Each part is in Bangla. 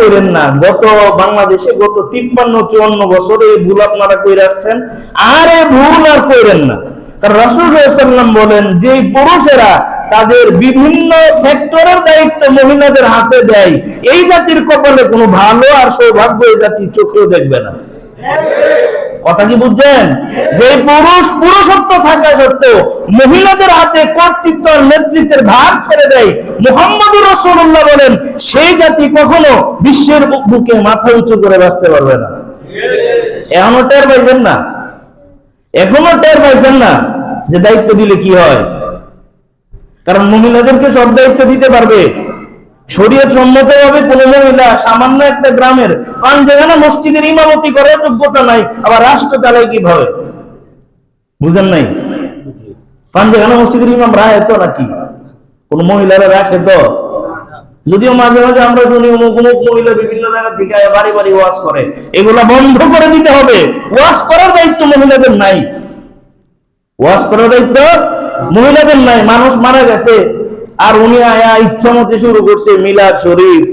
করেন না। গত বাংলাদেশে গত তিপ্পান্ন, চুয়ান্ন বছর এই ভুল আপনারা করে আসছেন। আর এই ভুল আর করেন না। বলেন যে পুরুষেরা তাদের বিভিন্ন সেক্টরের দায়িত্ব মহিলাদের হাতে দেয়, এই জাতির কপালে কোনো ভালো আর সৌভাগ্য এই জাতি চোখেও দেখবে না। কথা কি বুঝছেন? যে পুরুষ পুরুষত্ব থাকা সত্ত্বেও মহিলাদের হাতে কর্তৃত্ব আর নেতৃত্বের ভার ছেড়ে দেয়। মোহাম্মদ রসুল্লাহ বলেন, সেই জাতি কখনো বিশ্বের বুকে মাথা উঁচু করে বাঁচতে পারবে না। এখনও টের পাইছেন না? এখনও টের পাইছেন না যে দায়িত্ব দিলে কি হয়? কারণ মহিলাদেরকে সব দায়িত্ব দিতে পারবে। শরীয়ত মহিলা সামান্য একটা গ্রামের মসজিদের ইমামতি করার যোগ্যতা নাই, আবার রাষ্ট্র চালায় কীভাবে? বুঝেন নাই? যদিও মাঝে মাঝে আমরা শুনি অমুক অমুক মহিলা বিভিন্ন জায়গা থেকে বাড়ি বাড়ি ওয়াজ করে। এগুলা বন্ধ করে দিতে হবে। ওয়াজ করার দায়িত্ব মহিলাদের নাই। ওয়াজ করার দায়িত্ব মহিলাদের নাই। মানুষ মারা গেছে। আর উনি আয়া ইচ্ছা মতো শুরু করছে, মিলাদ শরীফ,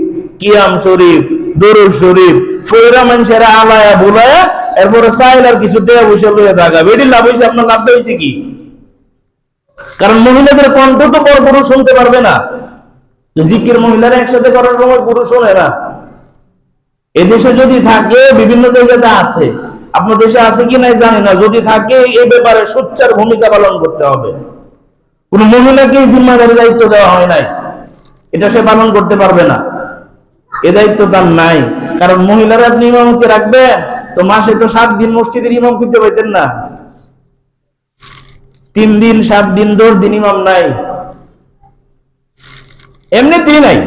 কিয়াম শরীফ, দরুদ শরীফ ফৈরা মানুষের আলায়া বুলায়া, এরপরে চাইল আর কিছু দেয়া বসে লইয়া থাকা। বেডি লাভ হয়েছে আপনার লাভ হয়েছে কি? কারণ মহিলাদের কণ্ঠ তো বড় পুরুষ শুনতে পারবে না। জিকির মহিলারা একসাথে করার সময় পুরুষ শোনে না। এদেশে যদি থাকে, বিভিন্ন জায়গাতে আছে। আপনার দেশে আছে কি নাই জানি না। যদি থাকে এই ব্যাপারে সোচ্চার ভূমিকা পালন করতে হবে। কোন মহিলাকে জিম্মাদারি দায়িত্ব দেওয়া হয় নাই। এটা সে পালন করতে পারবে না। এ দায়িত্ব তার নাই। কারণ মহিলারা আপনি ইমামতি রাখবেন, তো মাসে তো সাত দিন মসজিদের ইমাম খুঁজতে পাইতেন না। তিন দিন, সাত দিন, দশ দিন ইমাম নাই। এমনিতেই নাই।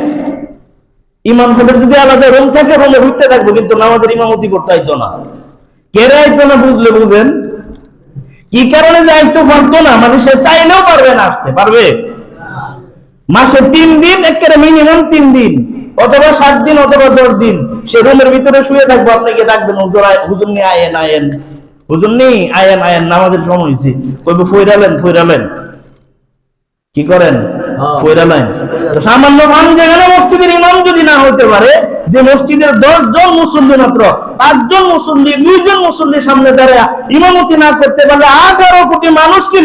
ইমাম সাহেবের যদি আলাদা রুম থাকে, রুমে ঘুরতে থাকব, কিন্তু নামাজের ইমামতি করতে আইতো না। কেরে আইতো না বুঝলে বুঝেন? কি কারণে যে আইতো পারতো না? মানুষে চাইলেও পারবে না আসতে। পারবে? মাসে তিন দিন, একেবারে মিনিমাম তিন দিন, অথবা সাত দিন, অথবা দশ দিন। সে রুমের ভিতরে শুয়ে থাকব আপনাকে ডাকবেন, হুজুর হুজুর নিয়ে আয়েন আয়েন। হুজুর নেই আয়েন আয়েন। নামাজের সময় হয়েছে কইবে, ফইরালেন ফইরালেন। কি করেন? তো সামান্য ভাঙ যেখানে মসজিদের ইমাম যদি না হতে পারে, যে মসজিদের দশ জন মুসল্লি মাত্র, পাঁচজন মুসল্লি, দুইজন মুসল্লির সামনে দাঁড়ায় ইমামতি না করতে পারলে আঠারো কোটি মানুষকে